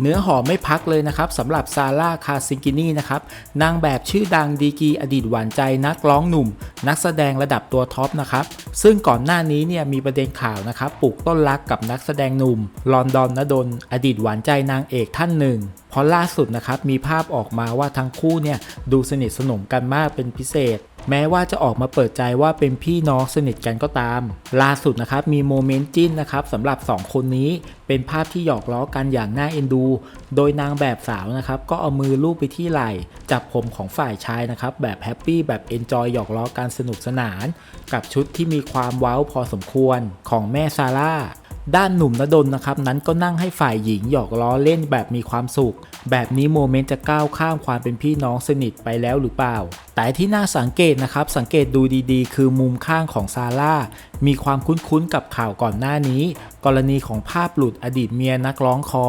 เนื้อหอมไม่พักเลยนะครับสำหรับซาร่าคาซิงกินีนะครับนางแบบชื่อดังดีกีอดีตหวานใจนักร้องหนุ่ม นักแสดงระดับตัวท็อปนะครับซึ่งก่อนหน้านี้เนี่ยมีประเด็นข่าวนะครับปลูกต้นรักกับนักแสดงหนุ่ม ลอนดอนนดลอดีตหวานใจนางเอกท่านหนึ่งพราะล่าสุดนะครับมีภาพออกมาว่าทั้งคู่เนี่ยดูสนิทสนมกันมากเป็นพิเศษ แม้ว่าจะออกมาเปิดใจว่าเป็นพี่น้องสนิทกันก็ตาม ล่าสุดนะครับมีโมเมนต์จิ้นนะครับสำหรับ 2 คนนี้เป็นภาพที่หยอกล้อกันอย่างน่าเอ็นดู โดยนางแบบสาวนะครับก็เอามือลูบไปที่ไหล่ จับผมของฝ่ายชายนะครับแบบแฮปปี้แบบเอนจอยหยอกล้อกันสนุกสนาน กับชุดที่มีความว้าพอสมควรของแม่ซาร่า ด้านหนุ่มนดลนะครับนั้นก็นั่งให้ฝ่ายหญิงหยอกล้อเล่นแบบมีความสุข แบบนี้โมเมนต์จะก้าวข้ามความเป็นพี่น้องสนิทไปแล้วหรือเปล่า แต่ที่น่าสังเกตนะครับสังเกตดูดีๆ คือมุมข้างของซาร่ามีความคุ้นๆกับข่าวก่อนหน้านี้ กรณีของภาพหลุดอดีตเมียนักร้องคอ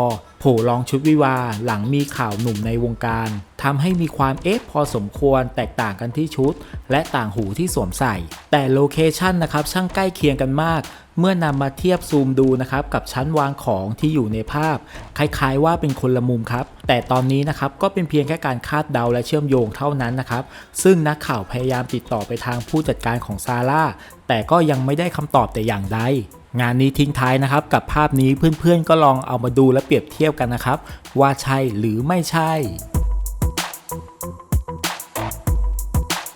ผล่ลองชุดวิวาห์หลังมีข่าวหนุ่มในวงการทำให้มีความเอฟพอสมควรแตกต่างกันที่ชุด และต่างหูที่สวมใส่ แต่โลเคชันนะครับช่างใกล้เคียงกันมาก เมื่อนำมาเทียบซูมดูนะครับกับชั้นวางของที่อยู่ในภาพ คล้ายๆว่าเป็นคนละมุมครับ แต่ตอนนี้นะครับก็เป็นเพียงแค่การคาดเดาและเชื่อมโยงเท่านั้นนะครับ ซึ่งนักข่าวพยายามติดต่อไปทางผู้จัดการของซาร่าแต่ก็ยังไม่ได้คำตอบแต่อย่างใด งานนี้ทิ้งท้ายนะครับกับภาพนี้เพื่อนๆก็ลองเอามาดูและเปรียบเทียบกันนะครับ ว่าใช่หรือไม่ใช่